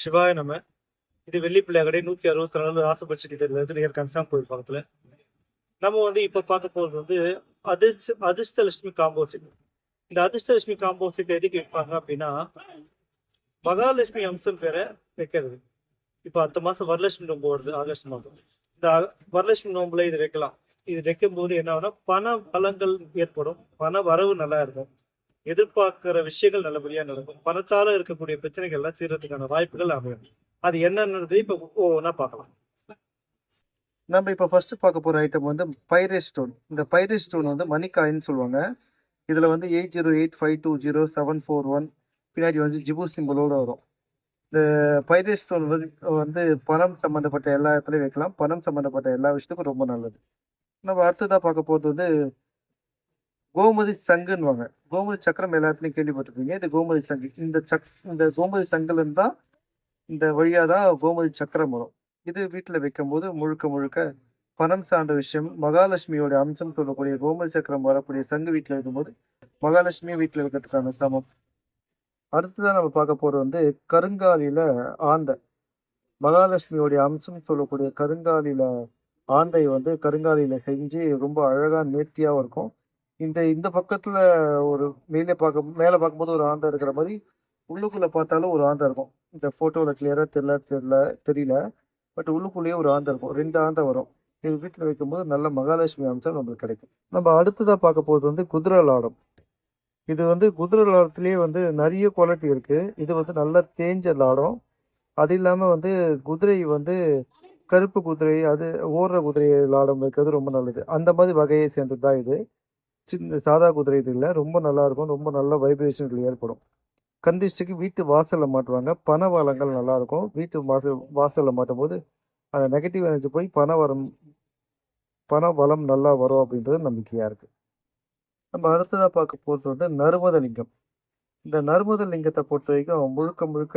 சிவாய நம்ம இது வெள்ளிப்பிள்ளை கடை நூத்தி அறுபத்தி நாலு ராசபட்ச தெருல இருக்கு கன்சாம் கோயில் பக்கத்துல. நம்ம வந்து இப்ப பார்க்க போறது வந்து அதிர்ஷ்ட அதிர்ஷ்டலட்சுமி காம்போசிட் இந்த அதிர்ஷ்டலட்சுமி காம்போசிட் எதுக்கு வைப்பாங்க அப்படின்னா மகாலட்சுமி அம்சம் பேரை வைக்கிறது. இப்ப அடுத்த மாசம் வரலட்சுமி நோம்பு வருது ஆகஸ்ட் மாதம் இந்த வரலட்சுமி நோம்புல இது வைக்கலாம். இது வைக்கும் போது என்ன ஆகும்னா பண பலங்கள் ஏற்படும் பண வரவு நல்லா இருக்கும். எதிர்பார்க்கிற விஷயங்கள் நல்லபடியா நடக்கும். பணத்தால இருக்கக்கூடிய பிரச்சனைகள் எல்லாம் தீர்றதுக்கான வாய்ப்புகள் அமையும். அது என்னன்றது இப்ப ஒவ்வொன்றா பார்க்கலாம். நம்ம இப்போ ஃபர்ஸ்ட் பார்க்க போற ஐட்டம் வந்து பைரே ஸ்டோன் இந்த பைரே ஸ்டோன் வந்து மணிக்காயின்னு சொல்லுவாங்க. இதுல வந்து eight zero eight five two zero seven four one பின்னாடி வந்து ஜிபு சிம்பிளோட வரும். இந்த பைரே ஸ்டோன் வந்து வந்து பணம் சம்மந்தப்பட்ட எல்லா இடத்துலையும் வைக்கலாம். பணம் சம்மந்தப்பட்ட எல்லா விஷயத்துக்கும் ரொம்ப நல்லது. நம்ம அடுத்ததாக பார்க்க போகிறது வந்து கோமதி சங்குன்னுவாங்க. கோமதி சக்கரம் எல்லா இடத்துலையும் கேள்விப்பட்டிருப்பீங்க. இது கோமதி சங்கு. இந்த சக் இந்த கோமதி சங்குல இருந்து இந்த வழியாக தான் கோமதி சக்கரம் வரும். இது வீட்டில் வைக்கும்போது முழுக்க முழுக்க பணம் சார்ந்த விஷயம். மகாலட்சுமியோட அம்சம் சொல்லக்கூடிய கோமதி சக்கரம் வரக்கூடிய சங்கு வீட்டில் இருக்கும்போது மகாலட்சுமியை வீட்டில் இருக்கிறதுக்கான சமம். அடுத்ததான் நம்ம பார்க்க போகிறது வந்து கருங்காலியில் ஆந்தை. மகாலட்சுமியோடைய அம்சம் சொல்லக்கூடிய கருங்காலியில் ஆந்தை வந்து கருங்காலியில் செஞ்சு ரொம்ப அழகாக நேர்த்தியாகவும் இருக்கும். இந்த இந்த பக்கத்துல ஒரு மேலே பார்க்க மேலே பார்க்கும்போது ஒரு ஆந்தை இருக்கிற மாதிரி உள்ளுக்குள்ள பார்த்தாலும் ஒரு ஆந்தை இருக்கும். இந்த போட்டோல கிளியரா தெரியல தெரியல தெரியல. பட் உள்ளுக்குள்ளேயே ஒரு ஆந்தை இருக்கும். ரெண்டு ஆந்தை வரும். இது வீட்டில் வைக்கும்போது நல்ல மகாலட்சுமி அம்சம் நம்மளுக்கு கிடைக்கும். நம்ம அடுத்ததா பார்க்க போகிறது வந்து குதிரை லாடம். இது வந்து குதிரை லாடத்திலேயே வந்து நிறைய குவாலிட்டி இருக்கு. இது வந்து நல்ல தேஞ்ச லாடம். அது இல்லாம வந்து குதிரை வந்து கருப்பு குதிரை அது ஓடுற குதிரை லாடம் வைக்கிறது ரொம்ப நல்லது. அந்த மாதிரி வகையை சேர்ந்தது தான் இது. சின்ன சாதா குதிரை இது இல்லை. ரொம்ப நல்லா இருக்கும். ரொம்ப நல்ல வைப்ரேஷன்கள் ஏற்படும். கந்திஷ்டிக்கு வீட்டு வாசலில் மாட்டுவாங்க. பண வளங்கள் நல்லா இருக்கும். வீட்டு வாசல் வாசலில் மாட்டும் போது அந்த நெகட்டிவ் எனர்ஜி போய் பண வரம் பண வளம் நல்லா வரும் அப்படின்றது நம்பிக்கையாக இருக்கு. நம்ம அடுத்ததாக பார்க்க போகிறது வந்து நறுமத லிங்கம். இந்த நறுமத லிங்கத்தை பொறுத்த வரைக்கும் முழுக்க முழுக்க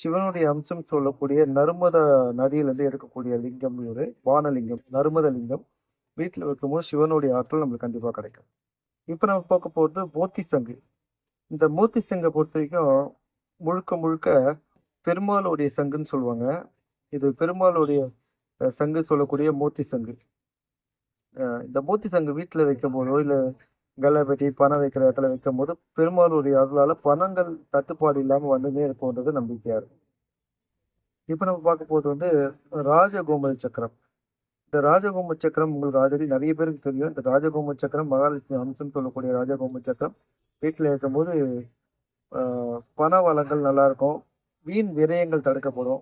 சிவனுடைய அம்சம் சொல்லக்கூடிய நர்மத நதியிலிருந்து எடுக்கக்கூடிய லிங்கம் ஒரு வானலிங்கம் நர்மத லிங்கம். வீட்டில் வைக்கும்போது சிவனுடைய ஆற்றல் நம்மளுக்கு கண்டிப்பா கிடைக்கும். இப்போ நம்ம பார்க்க போகிறது மூர்த்தி சங்கு. இந்த மூர்த்தி சங்கை பொறுத்த வரைக்கும் முழுக்க முழுக்க பெருமாளுடைய சங்குன்னு சொல்லுவாங்க. இது பெருமாளுடைய சங்கு சொல்லக்கூடிய மூர்த்தி சங்கு. இந்த மூர்த்தி சங்கு வீட்டில் வைக்கும் போதோ இல்லை வெட்டி பணம் வைக்கிற இடத்துல வைக்கும் போது பெருமாளுடைய அருளால் பணங்கள் தட்டுப்பாடு இல்லாமல் வந்துமே இருக்கும்ன்றது நம்பிக்கையாக இருக்கும். இப்போ நம்ம பார்க்க போகிறது வந்து ராஜகோமதி சக்கரம். இந்த ராஜகோம சக்கரம் உங்களுக்கு ஆல்ரெடி நிறைய பேருக்கு தெரியும். இந்த ராஜகோம சக்கரம் மகாலட்சுமி அம்சம் சொல்லக்கூடிய ராஜகோம சக்கரம். வீட்டில் இருக்கும்போது பண வளங்கள் நல்லா இருக்கும். வீண் விரயங்கள் தடுக்கப்படும்.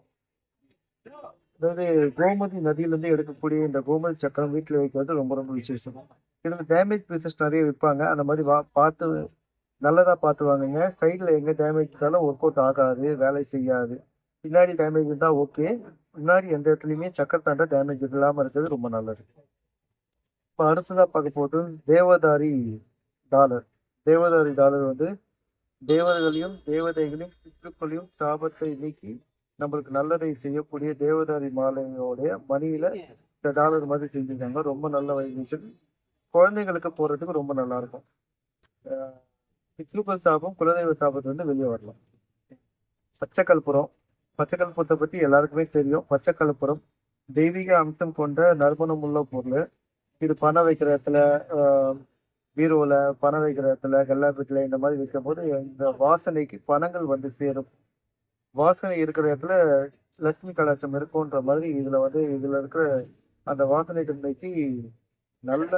அதாவது கோமதி நதியிலேருந்து எடுக்கக்கூடிய இந்த கோமதி சக்கரம் வீட்டில் வைக்கிறது ரொம்ப ரொம்ப விசேஷம். இதில் டேமேஜ் பீசஸ் நிறைய விற்பாங்க. அந்த மாதிரி வா பார்த்து நல்லதாக பார்த்து வாங்குங்க. சைடில் எங்கே டேமேஜ் இருந்தாலும் ஒர்க் அவுட் ஆகாது வேலை செய்யாது. பின்னாடி டேமேஜ் இருந்தால் ஓகே முன்னாடி எந்த இடத்துலையுமே சக்கரத்தாண்ட டேமேஜ் இல்லாமல் இருக்கிறது ரொம்ப நல்லது. இப்போ அடுத்ததாக பார்க்க போகிறது தேவதாரி டாலர். தேவதாரி டாலர் வந்து தேவர்களையும் தேவதைகளையும் பித்ருக்களையும் தாபத்தை நீக்கி நம்மளுக்கு நல்லதை செய்யக்கூடிய தேவதாரி மாலையோடைய மணியில் இந்த டாலர் மாதிரி செஞ்சுருக்காங்க. ரொம்ப நல்ல வைப்ரேஷன். குழந்தைங்களுக்கு போகிறதுக்கு ரொம்ப நல்லா இருக்கும். சாபம் குலதெய்வ சாபத்து வந்து வெளியே வரலாம். பச்சை கற்பூரம் பச்சை பற்றி எல்லாருக்குமே தெரியும். பச்சை தெய்வீக அம்சம் கொண்ட நறுமணம் உள்ள பொருள். இது பணம் வைக்கிற இடத்துல பீரோவில் பணம் வைக்கிற இடத்துல கல்லாப்பீட்டில் இந்த மாதிரி வைக்கும் போது இந்த வாசனைக்கு பணங்கள் வந்து சேரும். வாசனை இருக்கிற இடத்துல லட்சுமி கலாச்சம் இருக்கும்ன்ற மாதிரி இதில் வந்து இதில் இருக்கிற அந்த வாசனை தன்மைக்கு நல்ல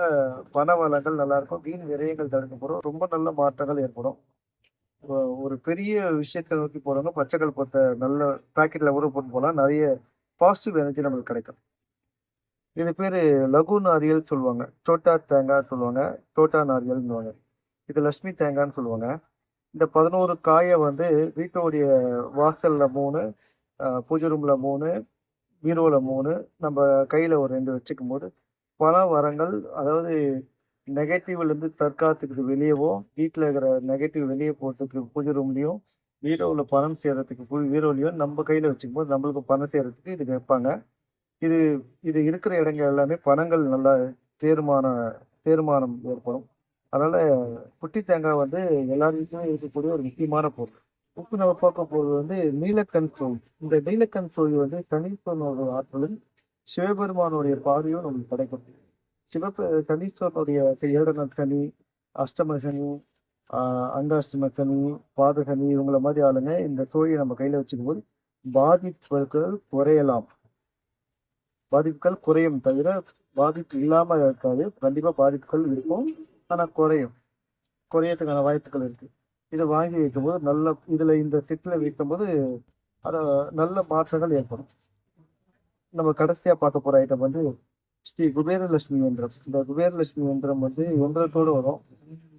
பண வளங்கள் நல்லா இருக்கும். வீண் விரயங்கள் தடுக்கப்படும். ரொம்ப நல்ல மாற்றங்கள் ஏற்படும். ஒரு பெரிய விஷயத்தை நோக்கி போகிறவங்க பச்சை கல்பத்தை நல்ல பேக்கெட்டில் ஊற போட்டு போனால் நிறைய பாசிட்டிவ் எனர்ஜி நம்மளுக்கு கிடைக்கும். இது பேர் லகு நாரியல் சொல்லுவாங்க. சோட்டா தேங்காய் சொல்லுவாங்க. தோட்டா நாரியல்னுவாங்க இது லக்ஷ்மி தேங்காய்னு சொல்லுவாங்க. இந்த பதினோரு காயை வந்து வீட்டோடைய வாசலில் மூணு பூஜை ரூமில் மூணு பீரோவில் மூணு நம்ம கையில் ஒரு ரெண்டு வச்சுக்கும் போது பல வரங்கள் அதாவது நெகட்டிவ்லேருந்து தற்காத்துக்கு வெளியவோ வீட்டில் இருக்கிற நெகட்டிவ் வெளியே போகிறதுக்கு பூஜை ரூம்லேயும் வீரோவில் பணம் செய்கிறதுக்கு புது பீரோலையும் நம்ம கையில் வச்சுக்கும் போது நம்மளுக்கு பணம் செய்கிறதுக்கு இது வைப்பாங்க. இது இது இருக்கிற இடங்கள் எல்லாமே பணங்கள் நல்லா தேர்மான தேர்மானம் ஏற்படும். அதனால் குட்டி தேங்காய் வந்து எல்லாருக்குமே இருக்கக்கூடிய ஒரு முக்கியமான பொருள். உப்பு நம்ம பார்க்க போகிறது வந்து நீலக்கண் சோழ் இந்த நீலக்கண் சோழி வந்து கணீஸ்வரனோட ஆற்றலும் சிவபெருமானுடைய பார்வையும் நம்மளுக்கு கிடைக்கும் சிவபெ கணீஸ்வரனுடைய ஏழன சனி அஷ்டம சனி அண்டாஷ்டம சனி பாத சனி பாதகனி இவங்கள மாதிரி ஆளுங்க இந்த சோழியை நம்ம கையில் வச்சுக்கும் போது பாதிப்புகள் குறையலாம். பாதிப்புகள் குறையும் தவிர பாதிப்பு இல்லாமல் இருக்காது. கண்டிப்பாக பாதிப்புகள் இருக்கும். ஆனால் குறையும். குறையத்துக்கான வாய்ப்புகள் இருக்கு. இதை வாங்கி வைக்கும்போது நல்ல இதில் இந்த செட்டில் வைக்கும்போது அதை நல்ல மாற்றங்கள் ஏற்படும். நம்ம கடைசியாக பார்க்க போகிற ஐட்டம் வந்து ஸ்ரீ குபேரலட்சுமி மந்திரம். இந்த குபேரலட்சுமி மந்திரம் வந்து ஒன்றத்தோடு வரும்.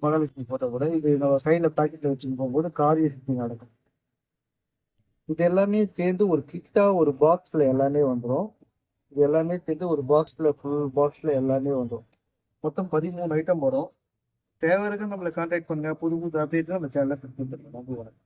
மகாலட்சுமி போட்ட கூட இது நம்ம கையில் பாக்கெட்டில் வச்சுட்டு போகும்போது காரிய சித்தி நடக்கும். இது எல்லாமே சேர்ந்து ஒரு கிட்டா ஒரு பாக்ஸ்ல எல்லாமே வந்துடும் இது எல்லாமே சேர்ந்து ஒரு பாக்ஸ்ல ஃபுல் பாக்ஸ்ல எல்லாமே வந்துடும் மொத்தம் பதிமூணு ஐட்டம் வரும். தேவை இருக்கு நம்மளை கான்டாக்ட் பண்ணுங்க. புது புது அப்டேட் நம்ம சேனலில் நம்பி வரேன்